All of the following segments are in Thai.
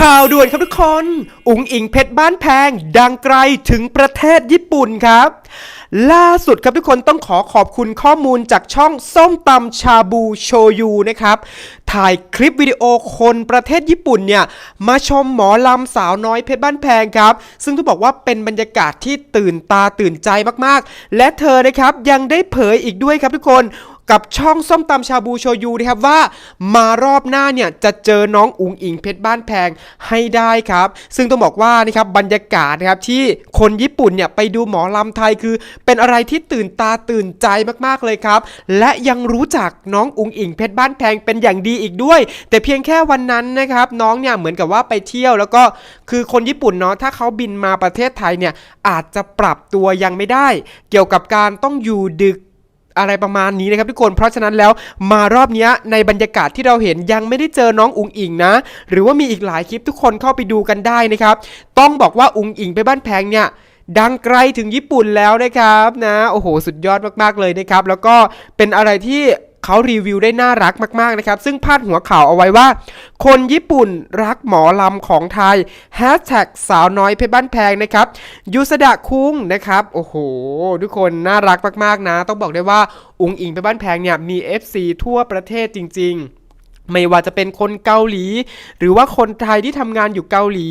ข่าวด่วนครับทุกคน อุ๋งอิงเพชรบ้านแพง ดังไกลถึงประเทศญี่ปุ่นครับ ล่าสุดครับทุกคนต้องขอขอบคุณข้อมูลจากช่องส้มตำชาบูโชยูนะครับ ถ่ายคลิปวิดีโอคนประเทศญี่ปุ่นเนี่ย มาชมหมอลำสาวน้อยเพชรบ้านแพงครับ ซึ่งต้องบอกว่าเป็นบรรยากาศที่ตื่นตาตื่นใจมากๆ และเธอนะครับยังได้เผยอีกด้วยครับทุกคน กับช่องส้มตำชาบูโชยูนะครับว่ามารอบหน้าเนี่ยจะเจอน้องอุ๋งอิงเพชรบ้านแพงให้ได้ครับ ซึ่งต้องบอกว่านะครับบรรยากาศนะครับที่คนญี่ปุ่นเนี่ยไปดูหมอลำไทยคือ เป็นอะไรที่ตื่นตาตื่นใจมากๆเลยครับ และยังรู้จักน้องอุ๋งอิงเพชรบ้านแพงเป็นอย่างดีอีกด้วย แต่เพียงแค่วันนั้นนะครับน้องเนี่ยเหมือนกับว่าไปเที่ยว แล้วก็คือคนญี่ปุ่นเนาะถ้าเขาบินมาประเทศไทยเนี่ยอาจจะปรับตัวยังไม่ได้ เกี่ยวกับการต้องอยู่ดึก อะไรประมาณนี้นะครับทุกคน เพราะฉะนั้นแล้วมารอบนี้ในบรรยากาศที่เราเห็นยังไม่ได้เจอน้องอุงอิงนะ หรือว่ามีอีกหลายคลิปทุกคนเข้าไปดูกันได้นะครับ ต้องบอกว่าอุงอิงไปบ้านแพงเนี่ยดังไกลถึงญี่ปุ่นแล้วนะครับนะ โอ้โห สุดยอดมาก ๆ เลยนะครับ แล้วก็เป็นอะไรที่ เขารีวิวได้น่ารักมากๆนะครับ ซึ่งพาดหัวข่าวเอาไว้ว่า คนญี่ปุ่นรักหมอลำของไทยแฮชแท็กสาวน้อยเพชรบ้านแพงนะครับยุสดะคุ้งนะครับ โอ้โห ทุกคนน่ารักมากๆนะ ต้องบอกได้ว่า อุงอิงเพชรบ้านแพงเนี่ยมี FC ทั่วประเทศจริง ๆ ไม่ว่าจะเป็นคนเกาหลี หรือว่าคนไทยที่ทำงานอยู่เกาหลี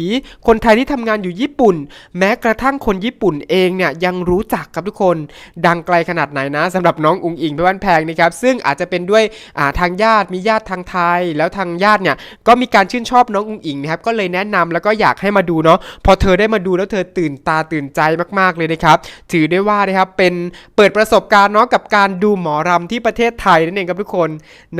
คนไทยที่ทำงานอยู่ญี่ปุ่น แม้กระทั่งคนญี่ปุ่นเองเนี่ยยังรู้จักครับทุกคน ดังไกลขนาดไหนนะสำหรับน้องอุงอิงไปบ้านแพงนะครับซึ่งอาจจะเป็นด้วยาทางญาติมีญาติทางไทย แล้วทางญาติเนี่ยก็มีการชื่นชอบน้องอุงอิงนะครับก็เลยแนะนำแล้วก็อยากให้มาดูเนาะพอเธอได้มาดูแล้วเธอตื่นตาตื่นใจมากๆเลยนะครับถือได้ว่านะครับเป็นเปิดประสบการณ์เนาะกับการดูหมอรำที่ประเทศไทยนั่นเองครับทุกคน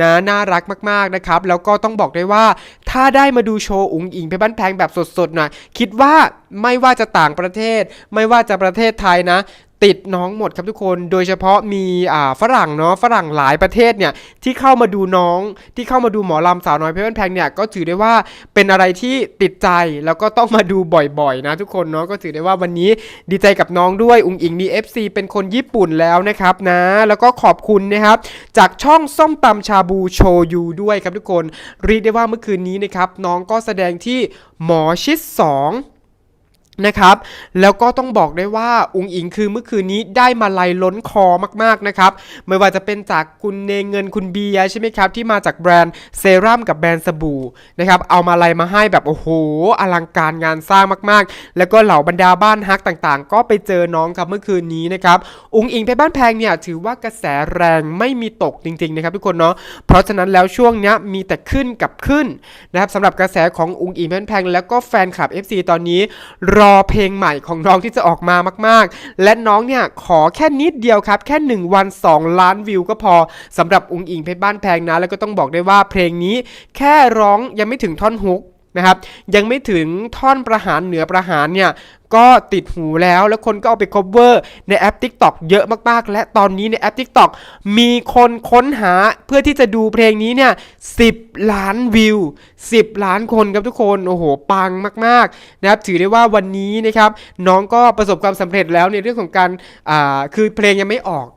นะน่ารักมากๆนะครับแล้วก็ต้องบอกได้ว่า ถ้าได้มาดูโชว์อุ๋งอิงเพชรบ้านแพงแบบสดๆหน่อยคิดว่าไม่ว่าจะต่างประเทศ ไม่ว่าจะประเทศไทยนะ ติดน้องหมดครับทุกคน โดยเฉพาะมีอ่าฝรั่งเนาะฝรั่งหลายประเทศเนี่ยที่เข้ามาดูน้องที่เข้ามาดูหมอลำสาวน้อยเพชรบ้านแพงเนี่ยก็ถือได้ว่าเป็นอะไรที่ติดใจแล้วก็ต้องมาดูบ่อยๆนะทุกคนเนาะก็ถือได้ว่าวันนี้ดีใจกับน้องด้วยอุงอิงมี FC เป็นคนญี่ปุ่นแล้วนะครับนะแล้วก็ขอบคุณนะครับจากช่องส้มตำชาบูโชยูด้วยครับทุกคนรียกได้ว่าเมื่อคืนนี้นะครับน้องก็แสดงที่หมอชิด2 นะครับ แล้วก็ต้องบอกได้ว่าอุงอิงคือเมื่อคืนนี้ได้มาลัยล้นคอมากๆนะครับ ไม่ว่าจะเป็นจากคุณเนเงินคุณเบียใช่ไหมครับ ที่มาจากแบรนด์เซรั่มกับแบรนด์สบู่นะครับ เอามาลัยมาให้แบบโอ้โห อลังการงานสร้างมากๆ แล้วก็เหล่าบรรดาบ้านฮักต่างๆ ก็ไปเจอน้องครับเมื่อคืนนี้นะครับอุงอิงเพชรบ้านแพงเนี่ยถือว่ากระแสแรงไม่มีตกจริงๆนะครับทุกคนเนาะ เพราะฉะนั้นแล้วช่วงนี้มีแต่ขึ้นกับขึ้นนะครับสำหรับกระแสของอุงอิงเพชรบ้านแพงแล้วก็แฟนคลับ FC ตอนนี้รออเพลงใหม่ของน้องที่จะออกมามาก ๆ และน้องเนี่ยขอแค่นิดเดียวครับ แค่ 1 วัน 2 ล้านวิวก็พอสำหรับอุงอิงเพชรบ้านแพงนะ แล้วก็ต้องบอกได้ว่าเพลงนี้แค่ร้องยังไม่ถึงท่อนฮุก นะครับยังไม่ถึงท่อนประหารเหนือประหารเนี่ยก็ติดหูแล้วแล้วคนก็เอาไป cover ในแอป TikTok เยอะมากๆ และตอนนี้ในแอป TikTok มีคนค้นหาเพื่อที่จะดูเพลงนี้เนี่ย10 ล้านวิว 10 ล้านคนครับทุกคน โอ้โห ปังมากๆนะครับถือได้ว่าวันนี้นะครับน้องก็ประสบความสำเร็จแล้วในเรื่องของการอ่าคือเพลงยังไม่ออก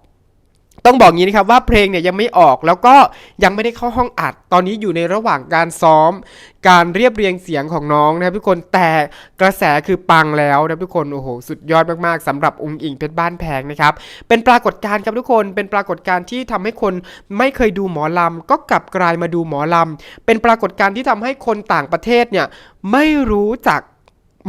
ต้องบอกงี้นะครับว่าเพลงเนี่ยยังไม่ออกแล้วก็ยังไม่ได้เข้าห้องอัด ตอนนี้อยู่ในระหว่างการซ้อม การเรียบเรียงเสียงของน้องนะครับทุกคนแต่กระแสคือปังแล้วนะทุกคนโอ้โหสุดยอดมากๆสำหรับองค์อิงเพชรบ้านแพงนะครับเป็นปรากฏการณ์ครับทุกคนเป็นปรากฏการณ์ที่ทำให้คนไม่เคยดูหมอลำก็กลับกลายมาดูหมอลำเป็นปรากฏการณ์ที่ทำให้คนต่างประเทศเนี่ยไม่รู้จัก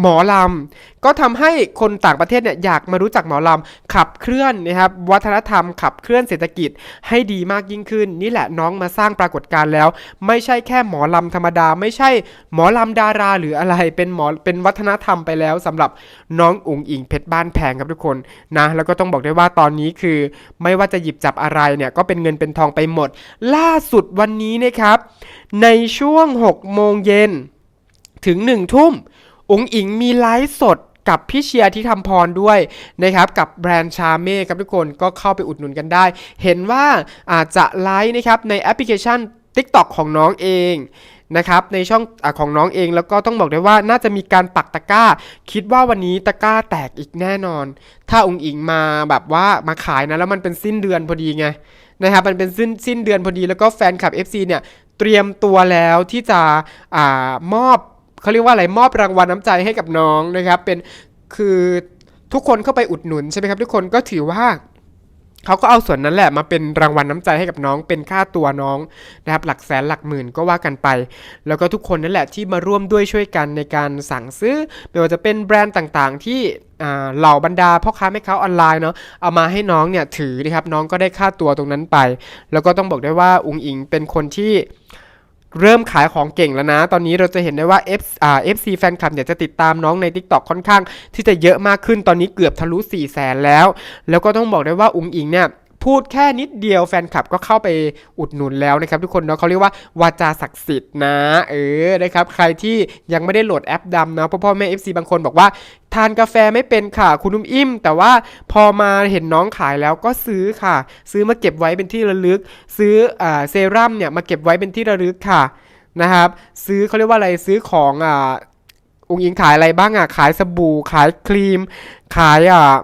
หมอลำ ก็ทำให้คนต่างประเทศเนี่ยอยากมารู้จักหมอลำ ขับเคลื่อนนะครับวัฒนธรรม ขับเคลื่อนเศรษฐกิจให้ดีมากยิ่งขึ้น นี่แหละน้องมาสร้างปรากฏการณ์แล้ว ไม่ใช่แค่หมอลำธรรมดา ไม่ใช่หมอลำดาราหรืออะไรเป็นหมอเป็นวัฒนธรรมไปแล้วสำหรับน้องอุ๋งอิงเพชรบ้านแพงครับทุกคนนะแล้วก็ต้องบอกได้ว่าตอนนี้คือ ไม่ว่าจะหยิบจับอะไรเนี่ยก็เป็นเงินเป็นทองไปหมด ล่าสุดวันนี้นะครับในช่วง6โมงเย็นถึง1ทุ่ม องค์อิงมีไลฟ์สดกับพี่เชียร์ที่ทำพรด้วยนะครับกับแบรนด์ชาเม่ครับทุกคนก็เข้าไปอุดหนุนกันได้ เห็นว่าอาจจะไลฟ์นะครับในแอปพลิเคชัน TikTok ของน้องเองนะครับในช่องอของน้องเองแล้วก็ต้องบอกได้ว่าน่าจะมีการปักตะกร้า คิดว่าวันนี้ตะกร้าแตกอีกแน่นอน ถ้าองค์อิงมาแบบว่ามาขายนะแล้วมันเป็นสิ้นเดือนพอดีไงนะครับมันเป็นสิ้นสิ้นเดือนพอดีแล้วก็แฟนคลับ FC เนี่ยเตรียมตัวแล้วที่จะอามอบ เขาเรียกว่าอะไรมอบรางวัลน้ำใจให้กับน้องนะครับ เป็นคือทุกคนเข้าไปอุดหนุนใช่ไหมครับ ทุกคนก็ถือว่าเขาก็เอาส่วนนั้นแหละมาเป็นรางวัลน้ำใจให้กับน้อง เป็นค่าตัวน้องนะครับ หลักแสนหลักหมื่นก็ว่ากันไป แล้วก็ทุกคนนั่นแหละที่มาร่วมด้วยช่วยกันในการสั่งซื้อไม่ว่าจะเป็นแบรนด์ต่างๆ ที่เหล่าบรรดาพ่อค้าแม่ค้าออนไลน์เนาะเอามาให้น้องเนี่ยถือนะครับน้องก็ได้ค่าตัวตรงนั้นไป แล้วก็ต้องบอกได้ว่าอุงอิงเป็นคนที่ เริ่มขายของเก่งแล้วนะ ตอนนี้เราจะเห็นได้ว่า F อ่า FC แฟนคลับเนี่ยจะติดตามน้องใน TikTok ค่อนข้าง ที่จะเยอะมากขึ้นตอนนี้เกือบทะลุ4 0 0แสนแล้ว แล้วก็ต้องบอกได้ว่าอุงอิงเนี่ย พูดแค่นิดเดียวแฟนคลับก็เข้าไปอุดหนุนแล้วนะครับทุกคนเนาะเขาเรียกว่าวาจาศักดิ์สิทธิ์นะเออนะครับใครที่ยังไม่ได้โหลดแอปดำนะเพราะพ่อแม่ FC บางคนบอกว่า ทานกาแฟไม่เป็นค่ะคุณนุ่มอิ่ม แต่ว่าพอมาเห็นน้องขายแล้วก็ซื้อค่ะ ซื้อมาเก็บไว้เป็นที่ระลึก ซื้ออเซรั่มเนี่ยมาเก็บไว้เป็นที่ระลึกค่ะนะครับ ซื้อเขาเรียกว่าอะไรซื้อของอ่าองค์อิงขายอะไรบ้างอะขายสบู่ขายครีม ขายอ่า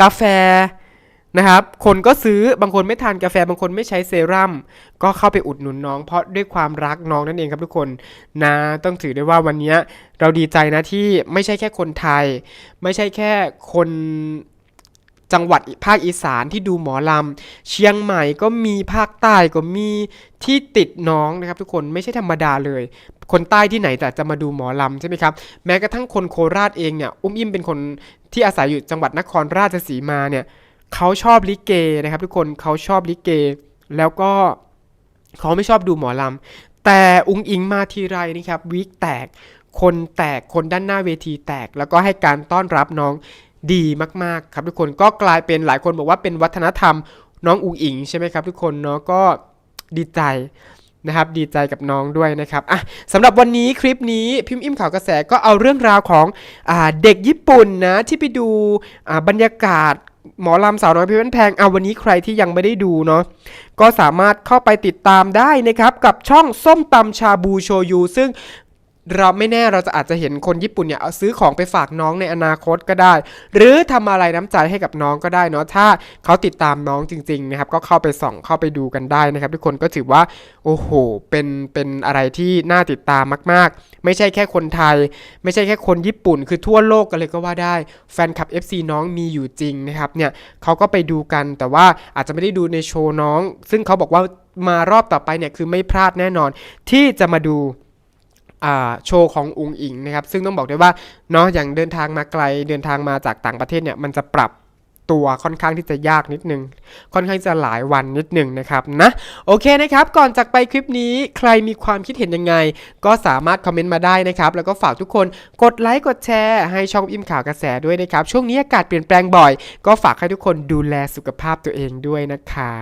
กาแฟ นะครับ คนก็ซื้อบางคนไม่ทานกาแฟบางคนไม่ใช้เซรั่มก็เข้าไปอุดหนุนน้อง เพราะด้วยความรักน้องนั่นเองครับทุกคนนะต้องถือได้ว่าวันนี้เราดีใจนะที่ไม่ใช่แค่คนไทย ไม่ใช่แค่คนจังหวัดภาคอีสานที่ดูหมอลำ เชียงใหม่ก็มีภาคใต้ก็มีที่ติดน้องนะครับ ทุกคนไม่ใช่ธรรมดาเลย คนใต้ที่ไหนแต่จะมาดูหมอลำใช่ไหมครับแม้กระทั่งคนโคราชเองเนี่ยอุ้มอิ่มเป็นคนที่อาศัยอยู่จังหวัดนครราชสีมาเนี่ย เขาชอบลิเกนะครับ ทุกคนเขาชอบลิเก แล้วก็เขาไม่ชอบดูหมอลำ แต่อุ้งอิงมาทีไรนี่ครับวิกแตกคนแตกคนด้านหน้าเวทีแตก แล้วก็ให้การต้อนรับน้องดีมากๆ ครับทุกคนก็กลายเป็นหลายคนบอกว่าเป็นวัฒนธรรมน้องอุงอิงใช่ไหมครับทุกคนเนาะก็ดีใจนะครับดีใจกับน้องด้วยนะครับอะสำหรับวันนี้คลิปนี้พิมพ์อิ่มข่าวกระแสก็เอาเรื่องราวของอเด็กญี่ปุ่นนะที่ไปดูบรรยากาศ หมอลำสาวน้อยเพชรบ้านแพงเอาวันนี้ใครที่ยังไม่ได้ดูเนาะก็สามารถเข้าไปติดตามได้นะครับ กับช่องส้มตำชาบูโชยู ซึ่ง เราไม่แน่เราจะอาจจะเห็นคนญี่ปุ่นเนี่ยเอาซื้อของไปฝากน้องในอนาคตก็ได้ หรือทำอะไรน้ำใจให้กับน้องก็ได้เนาะถ้าเขาติดตามน้องจริงๆนะครับก็เข้าไปส่องเข้าไปดูกันได้นะครับ ทุกคนก็ถือว่าโอ้โหเป็นเป็นอะไรที่น่าติดตามมาก ๆ ไม่ใช่แค่คนไทย ไม่ใช่แค่คนญี่ปุ่น คือทั่วโลกกันเลยก็ว่าได้แฟนคลับ FC น้องมีอยู่จริงนะครับเนี่ยเขาก็ไปดูกันแต่ว่าอาจจะไม่ได้ดูในโชว์น้อง ซึ่งเขาบอกว่ามารอบต่อไปเนี่ยคือไม่พลาดแน่นอนที่จะมาดู โชว์ของอุงอิงนะครับ ซึ่งต้องบอกได้ว่าเนาะอย่างเดินทางมาไกลเดินทางมาจากต่างประเทศเนี่ยมันจะปรับตัวค่อนข้างที่จะยากนิดนึง ค่อนข้างจะหลายวันนิดนึงนะครับนะโอเคนะครับ ก่อนจากไปคลิปนี้ใครมีความคิดเห็นยังไง ก็สามารถคอมเมนต์มาได้นะครับ แล้วก็ฝากทุกคนกดไลค์กดแชร์ให้ช่องอิ่มข่าวกระแสด้วยนะครับ ช่วงนี้อากาศเปลี่ยนแปลงบ่อย ก็ฝากให้ทุกคนดูแลสุขภาพตัวเองด้วยนะคะ